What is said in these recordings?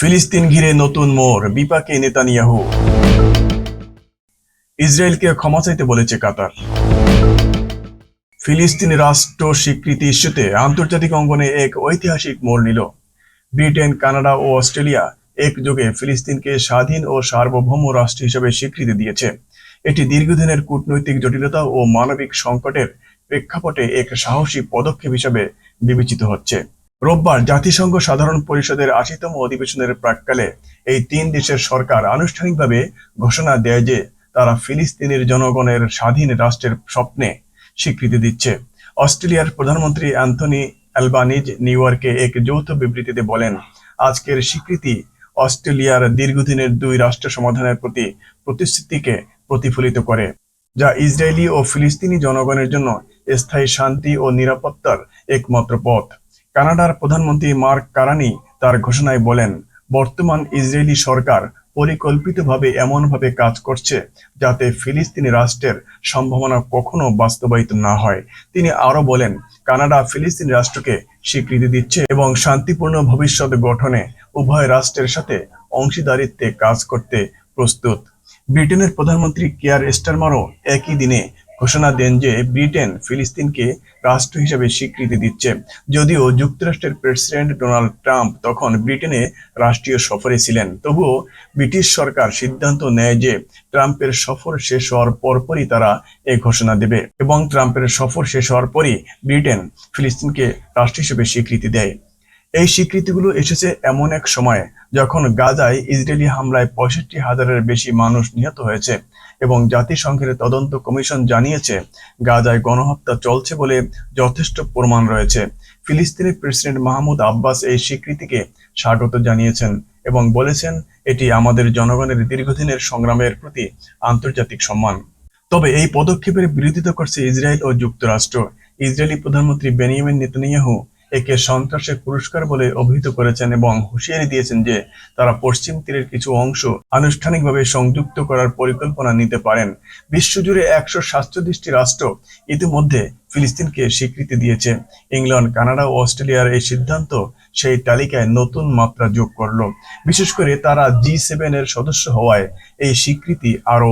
ফিলিস্তিন ঘিরে নতুন মোড়, বিপাকে নেতানিয়াহু। ইসরায়েলকে ক্ষমা চাইতে বলেছে কাতার। ফিলিস্তিন রাষ্ট্র স্বীকৃতি ইস্যুতে আন্তর্জাতিক অঙ্গনে এক ঐতিহাসিক মোড় নিল। ব্রিটেন, কানাডা ও অস্ট্রেলিয়া একযোগে ফিলিস্তিনকে স্বাধীন ও সার্বভৌম রাষ্ট্র হিসেবে স্বীকৃতি দিয়েছে। এটি দীর্ঘদিনের কূটনৈতিক জটিলতা ও মানবিক সংকটের প্রেক্ষাপটে এক সাহসী পদক্ষেপ হিসেবে বিবেচিত হচ্ছে। রোববার জাতিসংঘ সাধারণ পরিষদের আশিতম অধিবেশনের প্রাককালে এই তিন দেশের সরকার আনুষ্ঠানিকভাবে ঘোষণা দেয় যে তারা ফিলিস্তিনের জনগণের স্বাধীন রাষ্ট্রের স্বপ্নে স্বীকৃতি দিচ্ছে। অস্ট্রেলিয়ার প্রধানমন্ত্রী অ্যান্থনি অ্যালবানিজ নিউ ইয়র্কে এক যৌথ বিবৃতিতে বলেন, আজকের স্বীকৃতি অস্ট্রেলিয়ার দীর্ঘদিনের দুই রাষ্ট্র সমাধানের প্রতি প্রতিশ্রুতিকে প্রতিফলিত করে, যা ইসরায়েলি ও ফিলিস্তিনি জনগণের জন্য স্থায়ী শান্তি ও নিরাপত্তার একমাত্র পথ। কানাডার প্রধানমন্ত্রী মার্ক কারানি তার ঘোষণায় বলেন, বর্তমান ইসরায়েলি সরকার পরিকল্পিতভাবে এমনভাবে কাজ করছে যাতে ফিলিস্তিনি রাষ্ট্রের সম্ভাবনা কখনো বাস্তবায়িত না হয়। তিনি আরও বলেন, কানাডা ফিলিস্তিনি রাষ্ট্রকে স্বীকৃতি দিচ্ছে এবং শান্তিপূর্ণ ভবিষ্যৎ গঠনে উভয় রাষ্ট্রের সাথে অংশীদারিত্বে কাজ করতে প্রস্তুত। ব্রিটেনের প্রধানমন্ত্রী কেয়ার স্টারমারও একই দিনে ঘোষণা দেন যে ব্রিটেন ফিলিস্তিনকে রাষ্ট্র হিসেবে স্বীকৃতি দিচ্ছে। যদিও যুক্তরাষ্ট্রের প্রেসিডেন্ট ডোনাল্ড ট্রাম্প তখন ব্রিটেনে রাষ্ট্রীয় সফরে ছিলেন। তবুও ব্রিটিশ সরকার সিদ্ধান্ত নেয় যে ট্রাম্পের সফর শেষ হওয়ার পরপরই তারা এ ঘোষণা দেবে এবং ট্রাম্পের সফর শেষ হওয়ার পরই ব্রিটেন ফিলিস্তিনকে রাষ্ট্র হিসেবে স্বীকৃতি দেয়। এই স্বীকৃতিগুলো এসেছে এমন এক সময়ে যখন গাজায় ইসরায়েলি হামলায় পঁয়ষট্টি হাজারের বেশি মানুষ নিহত হয়েছে এবং জাতিসংঘের তদন্ত কমিশন জানিয়েছে, গাজায় গণহত্যা চলছে বলে যথেষ্ট প্রমাণ রয়েছে। ফিলিস্তিনের প্রেসিডেন্ট মাহমুদ আব্বাস এই স্বীকৃতিকে স্বাগত জানিয়েছেন এবং বলেছেন, এটি আমাদের জনগণের দীর্ঘদিনের সংগ্রামের প্রতি আন্তর্জাতিক সম্মান। তবে এই পদক্ষেপের বিরোধিতা করছে ইসরায়েল ও যুক্তরাষ্ট্র। ইসরায়েলি প্রধানমন্ত্রী বেনিয়ামিন নেতানিয়াহু একে সন্ত্রাসের পুরস্কার বলে অভিহিত করেছেন এবং হুঁশিয়ারি দিয়েছেন যে তারা পশ্চিম তীরের কিছু অংশ আনুষ্ঠানিকভাবে সংযুক্ত করার পরিকল্পনা নিতে পারেন। বিশ্বজুড়ে একশো সাতচল্লিশটি রাষ্ট্র ইতিমধ্যে ফিলিস্তিনকে স্বীকৃতি দিয়েছে। ইংল্যান্ড, কানাডা ও অস্ট্রেলিয়ার এই সিদ্ধান্ত সেই তালিকায় নতুন মাত্রা যোগ করল। বিশেষ করে তারা জি সেভেন এর সদস্য হওয়ায় এই স্বীকৃতি আরও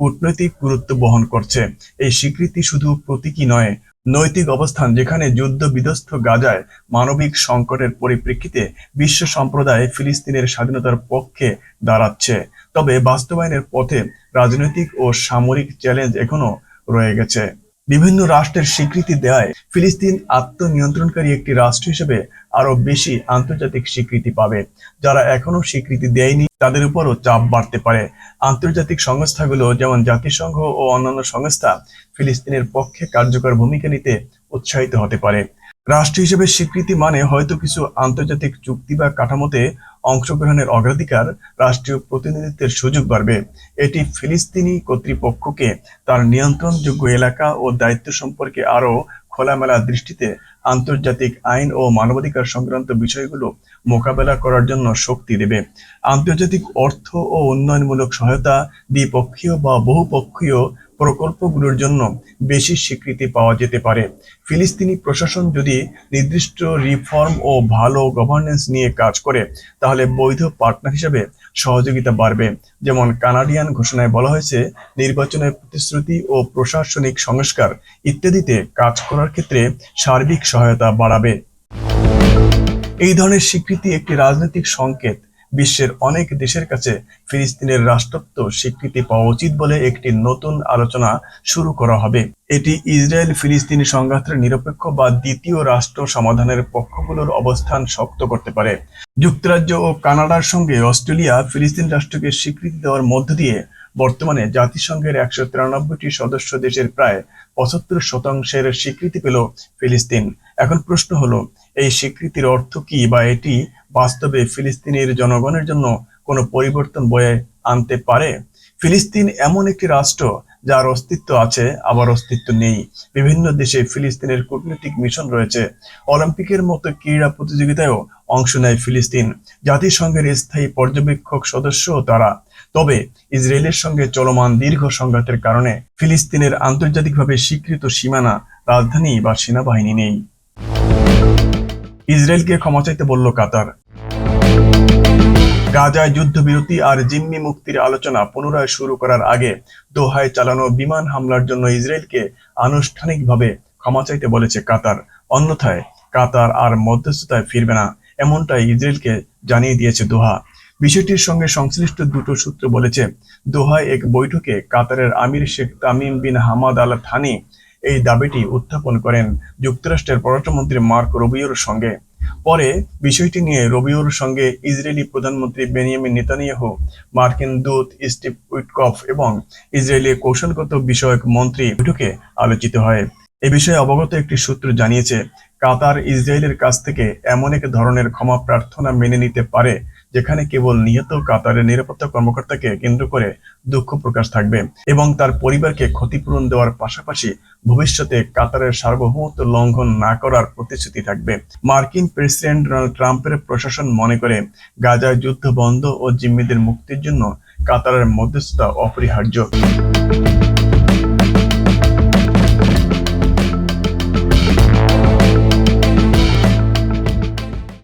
কূটনৈতিক গুরুত্ব বহন করছে। এই স্বীকৃতি শুধু প্রতীকী নয় নৈতিক অবস্থান যেখানে যুদ্ধ বিধ্বস্ত গাজায় মানবিক সংকটের পরিপ্রেক্ষিতে বিশ্ব সম্প্রদায় ফিলিস্তিনের স্বাধীনতার পক্ষে দাঁড়াচ্ছে। তবে বাস্তবায়নের পথে রাজনৈতিক ও সামরিক চ্যালেঞ্জ এখনও রয়ে গেছে। বিভিন্ন রাষ্ট্রের স্বীকৃতি দেয় ফিলিস্তিন আত্মনিয়ন্ত্রণকারী একটি রাষ্ট্র হিসেবে আরও বেশি আন্তর্জাতিক স্বীকৃতি পাবে। যারা এখনও স্বীকৃতি দেয়নি, তাদের উপরও চাপ বাড়তে পারে। আন্তর্জাতিক সংস্থাগুলো যেমন জাতিসংঘ ও অন্যান্য সংস্থা ফিলিস্তিনের পক্ষে কার্যকর ভূমিকা নিতে উৎসাহিত হতে পারে। রাষ্ট্র হিসেবে স্বীকৃতি মানে হয়তো কিছু আন্তর্জাতিক চুক্তি বা কাঠামোতে অংশগ্রহণের অগ্রাধিকার রাষ্ট্রীয় প্রতিনিধিত্বের সুযোগ বাড়বে। এটি ফিলিস্তিনি কর্তৃপক্ষকে তার নিয়ন্ত্রণযোগ্য এলাকা ও দায়িত্ব সম্পর্কে আরও খোলামেলা দৃষ্টিতে আন্তর্জাতিক আইন ও মানবাধিকার সংক্রান্ত বিষয়গুলো মোকাবেলা করার জন্য শক্তি দেবে। আন্তর্জাতিক অর্থ ও উন্নয়নমূলক সহায়তা দ্বিপক্ষীয় বা বহুপক্ষীয় প্রকল্পগুলোর জন্য বেশি স্বীকৃতি পাওয়া যেতে পারে। ফিলিস্তিনি প্রশাসন যদি নির্দিষ্ট রিফর্ম ও ভালো গভর্নেন্স নিয়ে কাজ করে, তাহলে বৈধ পার্টনার হিসেবে সহযোগিতা বাড়বে। যেমন কানাডিয়ান ঘোষণায় বলা হয়েছে নির্বাচনের প্রতিশ্রুতি ও প্রশাসনিক সংস্কার ইত্যাদিতে কাজ করার ক্ষেত্রে সার্বিক সহায়তা বাড়াবে। এই ধরনের স্বীকৃতি একটি রাজনৈতিক সংকেত। বিশ্বের অনেক দেশের কাছে ফিলিস্তিনের রাষ্ট্রত্ব স্বীকৃতি পাওয়া উচিত বলে একটি নতুন আলোচনা শুরু করা হবে। এটি ইসরায়েল ফিলিস্তিনি সংঘাতের নিরপেক্ষ বা দ্বিতীয় রাষ্ট্র সমাধানের পক্ষগুলোর অবস্থান শক্ত করতে পারে। যুক্তরাজ্য ও কানাডার সঙ্গে অস্ট্রেলিয়া, ফিলিস্তিন রাষ্ট্রকে স্বীকৃতি দেওয়ার মধ্য দিয়ে বর্তমানে জাতিসংঘের একশো তিরানব্বইটি সদস্য দেশের প্রায় পঁচাত্তর শতাংশের স্বীকৃতি পেল ফিলিস্তিন। এখন প্রশ্ন হলো, এই স্বীকৃতির অর্থ কি বা এটি বাস্তবে ফিলিস্তিনের জনগণের জন্য কোনো পরিবর্তন বয়ে আনতে পারে? ফিলিস্তিন এমন একটি রাষ্ট্র যার অস্তিত্ব আছে, আবার অস্তিত্ব নেই। বিভিন্ন দেশে ফিলিস্তিনের কূটনৈতিক মিশন রয়েছে। অলিম্পিকের মতো ক্রীড়া প্রতিযোগিতায়ও অংশ নেয় ফিলিস্তিন। জাতিসংঘের স্থায়ী পর্যবেক্ষক সদস্য তারা। তবে ইসরায়েলের সঙ্গে চলমান দীর্ঘ সংঘাতের কারণে ফিলিস্তিনের আন্তর্জাতিকভাবে স্বীকৃত সীমানা রাজধানী বা সেনাবাহিনী নেই। ইসরায়েলকে ক্ষমা চাইতে বলল কাতার। গাজায় যুদ্ধবিরতি আর জিম্মি মুক্তির আলোচনা পুনরায় শুরু করার আগে দোহায় চালানো বিমান হামলার জন্য ইসরায়েলকে আনুষ্ঠানিকভাবে ক্ষমা চাইতে বলেছে কাতার। অন্যথায় কাতার আর মধ্যস্থতায় ফিরবে না, এমনটাই ইসরায়েলকে জানিয়ে দিয়েছে দোহা। বিষয়টির সঙ্গে সংশ্লিষ্ট দুটো সূত্র বলেছে, দোহায় এক বৈঠকে কাতারের আমির Sheikh Tamim bin Hamad Al Thani এই দাবিটি উত্থাপন করেন যুক্তরাষ্ট্রের পররাষ্ট্রমন্ত্রী মার্ক রবিওর সঙ্গে। পরে বিষয়টি নিয়ে রবিওর সঙ্গে ইসরায়েলি প্রধানমন্ত্রী বেনিয়ামিন নেতানিয়াহু, মার্কিন দূত স্টিভ উইটকফ এবং ইসরায়েলের কৌশলগত বিষয়ক মন্ত্রী বৈঠকে আলোচিত হয়। এ বিষয়ে অবগত একটি সূত্র জানিয়েছে, কাতার ইসরায়েলের কাছ থেকে এমন এক ধরনের ক্ষমা প্রার্থনা মেনে নিতে পারে যেখানে কেবল নিহত কাতারের নিরাপত্তা কর্মকর্তাকে কেন্দ্র করে দুঃখ প্রকাশ থাকবে এবং তার পরিবারকে ক্ষতিপূরণ দেওয়ার পাশাপাশি ভবিষ্যতে কাতারের সার্বভৌমত্ব লঙ্ঘন না করার প্রতিশ্রুতি থাকবে। মার্কিন প্রেসিডেন্ট ডোনাল্ড ট্রাম্পের প্রশাসন মনে করে, গাজায় যুদ্ধ বন্ধ ও জিম্মিদের মুক্তির জন্য কাতারের মধ্যস্থতা অপরিহার্য।